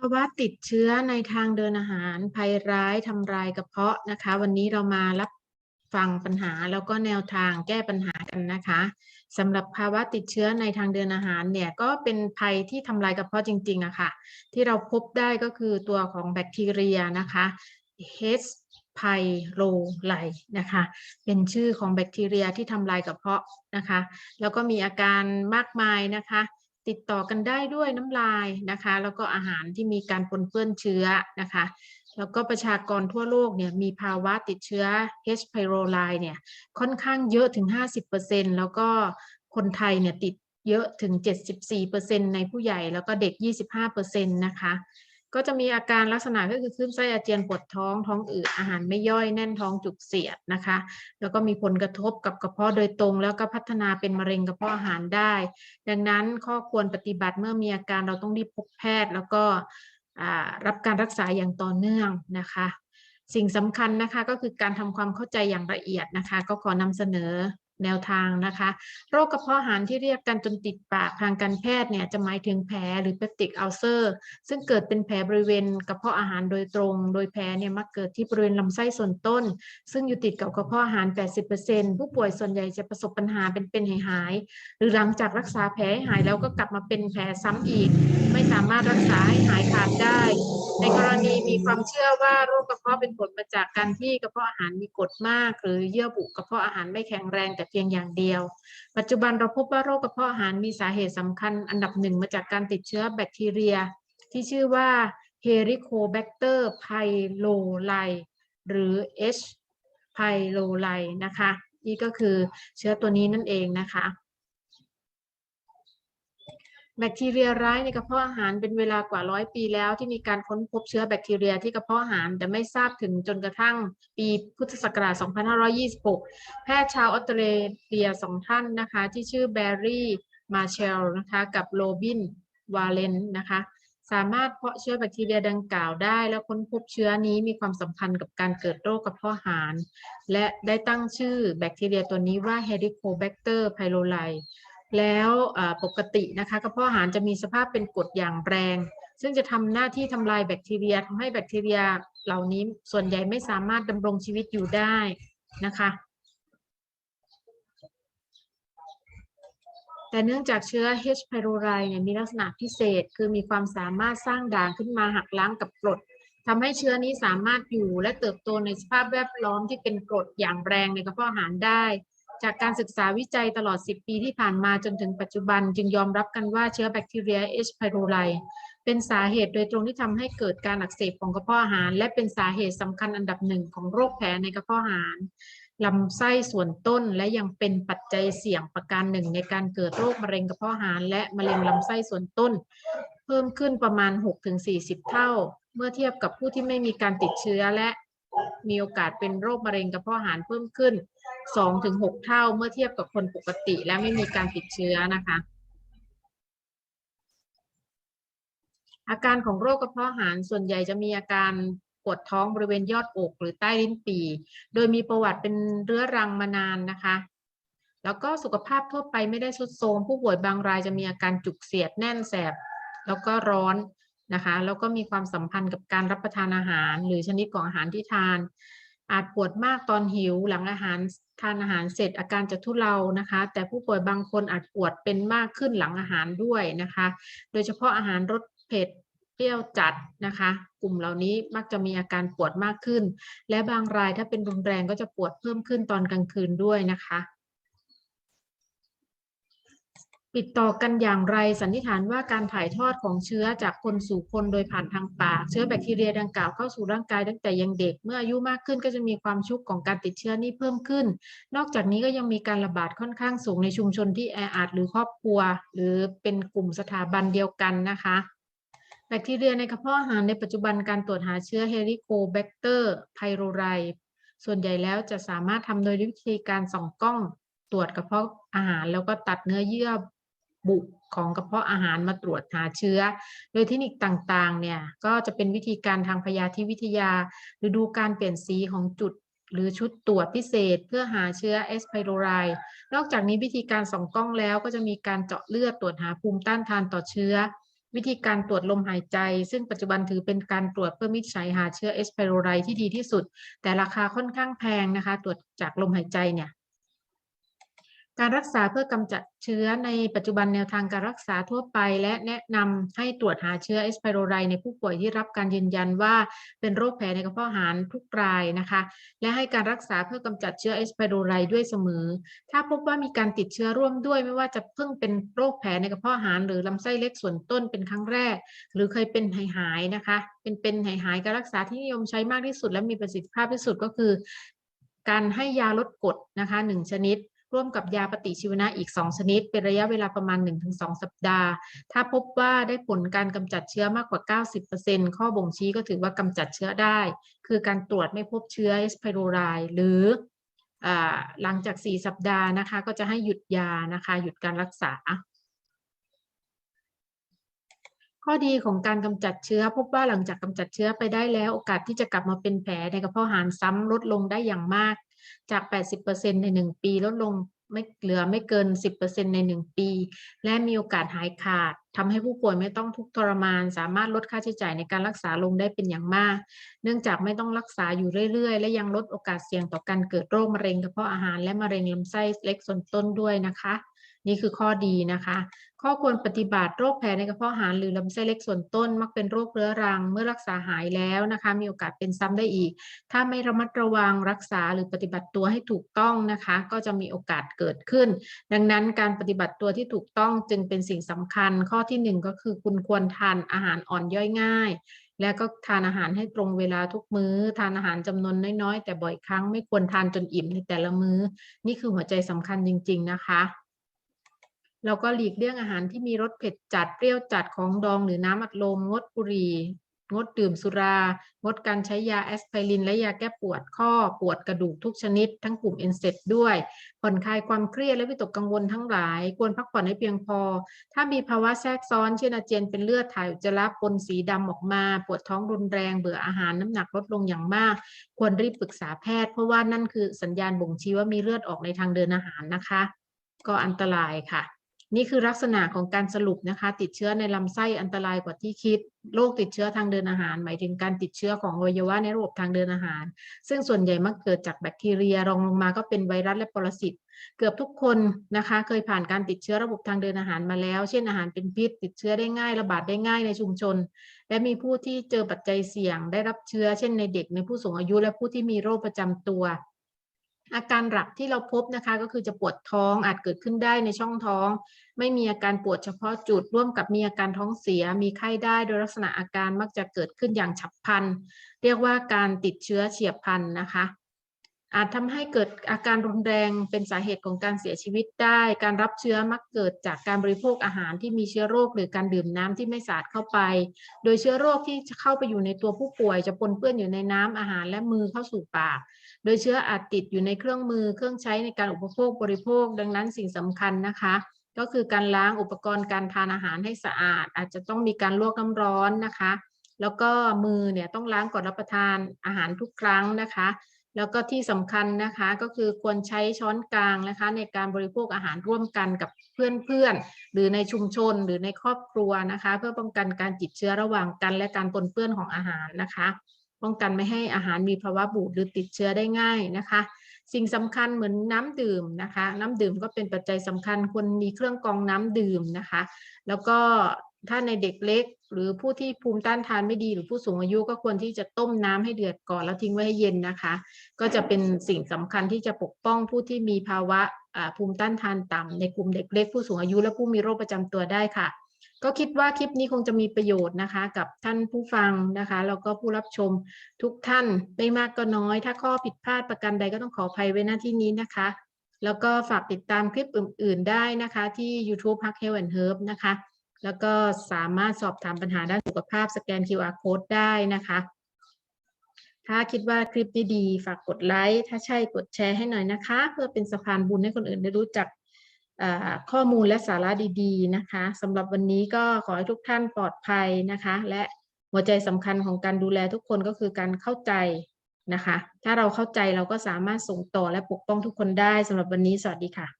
ภาวะติดเชื้อในทางเดินอาหารภัยร้ายทำลายกระเพาะนะคะ วันนี้เรามารับฟังปัญหาแล้วก็แนวทางแก้ปัญหากันนะคะสำหรับภาวะติดเชื้อในทางเดินอาหารเนี่ยก็เป็นภัยที่ทำลายกระเพาะจริงๆอะค่ะ ที่เราพบได้ก็คือตัวของแบคทีเรียนะคะ H. pylori นะคะ เป็นชื่อของแบคทีเรียที่ทำลายกระเพาะนะคะ แล้วก็มีอาการมากมายนะคะ ติดต่อกันได้ด้วยน้ำลายนะคะ แล้วก็อาหารที่มีการปนเปื้อนเชื้อนะคะ แล้วก็ประชากรทั่วโลกเนี่ยมีภาวะติดเชื้อ H. pylori เนี่ยค่อนข้างเยอะถึง 50%แล้วก็คนไทยเนี่ยติดเยอะถึง 74%ในผู้ใหญ่แล้วก็เด็ก 25%นะคะ ก็จะมีอาการลักษณะก็คือคลื่นไส้อาเจียนปวดท้องท้องอืดอาหารไม่ย่อยแน่นท้องจุกเสียดนะคะ แล้วก็มีผลกระทบกับกระเพาะโดยตรง แล้วก็พัฒนาเป็นมะเร็งกระเพาะอาหารได้ ดังนั้นข้อควรปฏิบัติเมื่อมีอาการเราต้องรีบพบแพทย์ แล้วก็รับการรักษาอย่างต่อเนื่องนะคะ สิ่งสำคัญนะคะก็คือการทำความเข้าใจอย่างละเอียดนะคะ ก็ขอนำเสนอ แนวทางนะคะ โรคกระเพาะอาหารที่เรียกกันจนติดปากทางการแพทย์เนี่ยจะหมายถึงแผลหรือเปปติกอัลเซอร์ซึ่งเกิดเป็นแผลบริเวณกระเพาะอาหารโดยตรง โดยแผลเนี่ยมักเกิดที่บริเวณลำไส้ส่วนต้น ซึ่งอยู่ติดกับกระเพาะอาหาร 80%ผู้ป่วยส่วนใหญ่จะประสบปัญหาเป็นเป็นหายๆหรือหลังจากรักษาแผลหายแล้วก็กลับมาเป็นแผลซ้ำอีก ไม่สามารถรักษาให้หายขาดได้ ในกรณีมีความเชื่อว่าโรคกระเพาะเป็นผลมาจากการที่กระเพาะอาหารมีกรดมาก หรือเยื่อบุกระเพาะอาหารไม่แข็งแรงแต่เพียงอย่างเดียว ปัจจุบันเราพบว่าโรคกระเพาะอาหารมีสาเหตุสำคัญอันดับหนึ่งมาจากการติดเชื้อแบคทีเรีย ที่ชื่อว่า Helicobacter pylori หรือ H. pylori นะคะ นี่ก็คือเชื้อตัวนี้นั่นเองนะคะ แบคทีเรียร้ายในกระเพาะอาหารเป็นเวลากว่าร้อยปีแล้ว ที่มีการค้นพบเชื้อแบคทีเรียที่กระเพาะอาหาร แต่ไม่ทราบถึงจนกระทั่งปีพุทธศักราช 2526 แพทย์ชาวออสเตรเลียสองท่านนะคะ ที่ชื่อแบร์รี่มาเชลนะคะกับโรบินวาเลนนะคะสามารถเพาะเชื้อแบคทีเรียดังกล่าวได้ แล้วค้นพบเชื้อนี้มีความสัมพันธ์กับการเกิดโรคกระเพาะอาหาร และได้ตั้งชื่อแบคทีเรียตัวนี้ว่า Helicobacter pylori แล้วปกตินะคะกระเพาะอาหารจะมีสภาพเป็นกรดอย่างแรง ซึ่งจะทำหน้าที่ทำลายแบคทีเรียทำให้แบคทีเรียเหล่านี้ส่วนใหญ่ไม่สามารถดำรงชีวิตอยู่ได้นะคะ แต่เนื่องจากเชื้อ H. pylori เนี่ยมีลักษณะพิเศษ คือมีความสามารถสร้างด่างขึ้นมาหักล้างกับกรดทำให้เชื้อนี้สามารถอยู่และเติบโตในสภาพแวดล้อมที่เป็นกรดอย่างแรงในกระเพาะอาหารได้ จากการศึกษาวิจัยตลอด 10 ปีที่ผ่านมาจนถึงปัจจุบัน จึงยอมรับกันว่าเชื้อแบคทีเรีย H. pylori เป็นสาเหตุโดยตรงที่ทำให้เกิดการอักเสบของกระเพาะอาหาร และเป็นสาเหตุสำคัญอันดับหนึ่งของโรคแผลในกระเพาะอาหารลำไส้ส่วนต้นและยังเป็นปัจจัยเสี่ยงประการหนึ่งในการเกิดโรคมะเร็งกระเพาะอาหาร และมะเร็งลำไส้ส่วนต้น เพิ่มขึ้นประมาณ 6-40 เท่า เมื่อเทียบกับผู้ที่ไม่มีการติดเชื้อและ มีโอกาสเป็นโรคมะเร็งกระเพาะอาหารเพิ่มขึ้น 2-6 เท่าเมื่อเทียบกับคนปกติและไม่มีการติดเชื้อนะคะ อาการของโรคกระเพาะอาหารส่วนใหญ่จะมีอาการปวดท้องบริเวณยอดอกหรือใต้ลิ้นปี โดยมีประวัติเป็นเรื้อรังมานานนะคะ แล้วก็สุขภาพทั่วไปไม่ได้ทรุดโทรมผู้ป่วยบางรายจะมีอาการจุกเสียดแน่นแสบ แล้วก็ร้อน นะคะแล้วก็มีความสัมพันธ์กับการรับประทานอาหาร หรือชนิดของอาหารที่ทาน อาจปวดมากตอนหิวหลังอาหารทานอาหารเสร็จอาการจะทุเลานะคะ แต่ผู้ป่วยบางคนอาจปวดเป็นมากขึ้นหลังอาหารด้วยนะคะ โดยเฉพาะอาหารรสเผ็ดเปรี้ยวจัดนะคะ กลุ่มเหล่านี้มักจะมีอาการปวดมากขึ้น และบางรายถ้าเป็นรุนแรงก็จะปวดเพิ่มขึ้นตอนกลางคืนด้วยนะคะ ติดต่อกันอย่างไรสันนิษฐานว่าการถ่ายทอดของเชื้อจากคนสู่คนโดยผ่านทางปาก เชื้อแบคทีเรียดังกล่าวเข้าสู่ร่างกายตั้งแต่ยังเด็ก เมื่ออายุมากขึ้นก็จะมีความชุกของการติดเชื้อนี้เพิ่มขึ้น นอกจากนี้ก็ยังมีการระบาดค่อนข้างสูงในชุมชนที่แออัดหรือครอบครัว หรือเป็นกลุ่มสถาบันเดียวกันนะคะแบคทีเรียในกระเพาะอาหารในปัจจุบันการตรวจหาเชื้อ Helicobacter pylori ส่วนใหญ่แล้วจะสามารถทำโดยวิธีการส่องกล้องตรวจกระเพาะอาหารแล้วก็ตัดเนื้อเยื่อ บุของกระเพาะอาหารมาตรวจหาเชื้อ โดยเทคนิคต่างๆ เนี่ยก็จะเป็นวิธีการทางพยาธิวิทยา หรือดูการเปลี่ยนสีของจุด หรือชุดตรวจพิเศษ เพื่อหาเชื้อ S. pylori นอกจากนี้วิธีการส่องกล้องแล้วก็จะมีการเจาะเลือดตรวจหาภูมิต้านทานต่อเชื้อ วิธีการตรวจลมหายใจ ซึ่งปัจจุบันถือเป็นการตรวจเพื่อวิจฉัยหาเชื้อเอสไพโรไลที่ดีที่สุด แต่ราคาค่อนข้างแพงนะคะ ตรวจจากลมหายใจเนี่ย การรักษาเพื่อกำจัดเชื้อในปัจจุบันแนวทางการรักษาทั่วไป และแนะนำให้ตรวจหาเชื้อเอสไพโรไลในผู้ป่วยที่รับการยืนยันว่าเป็นโรคแผลในกระเพาะอาหารทุกรายนะคะ และให้การรักษาเพื่อกำจัดเชื้อเอสไพโรไลด้วยเสมอ ถ้าพบว่ามีการติดเชื้อร่วมด้วย ไม่ว่าจะเพิ่งเป็นโรคแผลในกระเพาะอาหาร หรือลำไส้เล็กส่วนต้นเป็นครั้งแรก หรือเคยเป็นหายหายๆนะคะ เป็นเป็นหายหายๆการรักษาที่นิยมใช้มากที่สุด และมีประสิทธิภาพที่สุดก็คือ การให้ยาลดกรดนะคะหนึ่งชนิด ร่วมกับยาปฏิชีวนะอีก 2 ชนิด เป็นระยะเวลาประมาณ 1-2 สัปดาห์ ถ้าพบว่าได้ผลการกำจัดเชื้อมากกว่า 90%ข้อบ่งชี้ก็ถือว่ากำจัดเชื้อได้ คือการตรวจไม่พบเชื้อเอสไพโรไลหรืออหลังจาก 4 สัปดาห์นะคะ ก็จะให้หยุดยานะคะ หยุดการรักษา ข้อดีของการกำจัดเชื้อ พบว่าหลังจากกำจัดเชื้อไปได้แล้ว โอกาสที่จะกลับมาเป็นแผลในกระเพาะอาหารซ้ำลดลงได้อย่างมาก จาก 80%ใน 1 ปีลดลงไม่เหลือไม่เกิน 10%ใน 1 ปี และมีโอกาสหายขาดทำให้ผู้ป่วยไม่ต้องทุกข์ทรมาน สามารถลดค่าใช้จ่ายในการรักษาลงได้เป็นอย่างมาก เนื่องจากไม่ต้องรักษาอยู่เรื่อยๆ และยังลดโอกาสเสี่ยงต่อการเกิดโรคมะเร็งกระเพาะอาหารและมะเร็งลำไส้เล็กส่วนต้นด้วยนะคะ นี่คือข้อดีนะคะ ข้อควรปฏิบัติโรคแผลในกระเพาะอาหารหรือลำไส้เล็กส่วนต้น มักเป็นโรคเรื้อรังเมื่อรักษาหายแล้วนะคะ มีโอกาสเป็นซ้ำได้อีก ถ้าไม่ระมัดระวังรักษาหรือปฏิบัติตัวให้ถูกต้องนะคะ ก็จะมีโอกาสเกิดขึ้น ดังนั้นการปฏิบัติตัวที่ถูกต้องจึงเป็นสิ่งสำคัญ ข้อที่หนึ่งก็คือคุณควรทานอาหารอ่อนย่อยง่ายแล้วก็ทานอาหารให้ตรงเวลาทุกมื้อ ทานอาหารจำนวนน้อยๆ แต่บ่อยครั้งไม่ควรทานจนอิ่มในแต่ละมื้อ นี่คือหัวใจสำคัญจริง ๆ นะคะ เราก็หลีกเลี่ยงอาหารที่มีรสเผ็ดจัดเปรี้ยวจัดของดองหรือน้ำอัดลมงดบุหรี่งดดื่มสุรางดการใช้ยาแอสไพริน และยาแก้ปวดข้อปวดกระดูกทุกชนิด ทั้งกลุ่มเอนเซด้วย ผ่อนคลายความเครียดและวิตกกังวลทั้งหลาย ควรพักผ่อนให้เพียงพอ ถ้ามีภาวะแทรกซ้อนเช่นอาเจียนเป็นเลือดถ่ายอุจจาระปนสีดำออกมา ปวดท้องรุนแรงเบื่ออาหารน้ำหนักลดลงอย่างมาก ควรรีบปรึกษาแพทย์เพราะว่านั่นคือสัญญาณบ่งชี้ว่ามีเลือดออกในทางเดินอาหารนะคะ ก็อันตรายค่ะ นี่คือลักษณะของการสรุปนะคะ ติดเชื้อในลำไส้อันตรายกว่าที่คิดโรคติดเชื้อทางเดินอาหาร หมายถึงการติดเชื้อของอวัยวะในระบบทางเดินอาหาร ซึ่งส่วนใหญ่มักเกิดจากแบคทีเรียรองลงมาก็เป็นไวรัสและปรสิตเกือบทุกคนนะคะ เคยผ่านการติดเชื้อระบบทางเดินอาหารมาแล้ว เช่นอาหารเป็นพิษ ติดเชื้อได้ง่ายระบาดได้ง่ายในชุมชน และมีผู้ที่เจอปัจจัยเสี่ยงได้รับเชื้อ เช่นในเด็กในผู้สูงอายุและผู้ที่มีโรคประจำตัว อาการหลักที่เราพบนะคะก็คือจะปวดท้องอาจเกิดขึ้นได้ในช่องท้อง ไม่มีอาการปวดเฉพาะจุดร่วมกับมีอาการท้องเสีย มีไข้ได้โดยลักษณะอาการมักจะเกิดขึ้นอย่างฉับพลัน เรียกว่าการติดเชื้อเฉียบพลันนะคะ อาจทำให้เกิดอาการรุนแรงเป็นสาเหตุของการเสียชีวิตได้ การรับเชื้อมักเกิดจากการบริโภคอาหารที่มีเชื้อโรค หรือการดื่มน้ำที่ไม่สะอาดเข้าไป โดยเชื้อโรคที่จะเข้าไปอยู่ในตัวผู้ป่วย จะปนเปื้อนอยู่ในน้ำอาหารและมือเข้าสู่ปาก โดยเชื้ออาจติดอยู่ในเครื่องมือเครื่องใช้ในการอุปโภคบริโภค ดังนั้นสิ่งสำคัญนะคะ ก็คือการล้างอุปกรณ์การทานอาหารให้สะอาด อาจจะต้องมีการลวกน้ำร้อนนะคะ แล้วก็มือเนี่ยต้องล้างก่อนรับประทานอาหารทุกครั้งนะคะ แล้วก็ที่สำคัญนะคะก็คือควรใช้ช้อนกลางนะคะ ในการบริโภคอาหารร่วมกันกับเพื่อนๆ หรือในชุมชนหรือในครอบครัวนะคะ เพื่อป้องกันการติดเชื้อระหว่างกัน และการปนเปื้อนของอาหารนะคะ ป้องกันไม่ให้อาหารมีภาวะบูดหรือติดเชื้อได้ง่ายนะคะ สิ่งสำคัญเหมือนน้ำดื่มนะคะ น้ำดื่มก็เป็นปัจจัยสำคัญควรมีเครื่องกรองน้ำดื่มนะคะ แล้วก็ ถ้าในเด็กเล็ก หรือผู้ที่ภูมิต้านทานไม่ดี หรือผู้สูงอายุก็ควรที่จะต้มน้ำให้เดือดก่อนแล้วทิ้งไว้ให้เย็นนะคะ ก็จะเป็นสิ่งสำคัญที่จะปกป้องผู้ที่มีภาวะภูมิต้านทานต่ำในกลุ่มเด็กเล็ก ผู้สูงอายุและผู้มีโรคประจำตัวได้ค่ะ ก็คิดว่าคลิปนี้คงจะมีประโยชน์นะคะ กับท่านผู้ฟังนะคะแล้วก็ผู้รับชมทุกท่านไม่มากก็น้อย ถ้าข้อผิดพลาดประการใดก็ต้องขออภัยไว้หน้าที่นี้นะคะ แล้วก็ฝากติดตามคลิปอื่น ๆ ได้นะคะ ที่ YouTube Park Health and Herb นะคะ แล้วก็สามารถสอบถามปัญหาด้านสุขภาพสแกน QR Code ได้นะคะ ถ้าคิดว่าคลิปนี้ดีฝากกดไลค์ถ้าใช่กดแชร์ให้หน่อยนะคะ เพื่อเป็นสะพานบุญให้คนอื่นได้รู้จักข้อมูลและสาระดีๆนะคะสำหรับวันนี้ก็ขอให้ทุกท่านปลอดภัยนะคะ และหัวใจสำคัญของการดูแลทุกคนก็คือการเข้าใจนะคะ ถ้าเราเข้าใจเราก็สามารถส่งต่อและปกป้องทุกคนได้สำหรับวันนี้สวัสดีค่ะ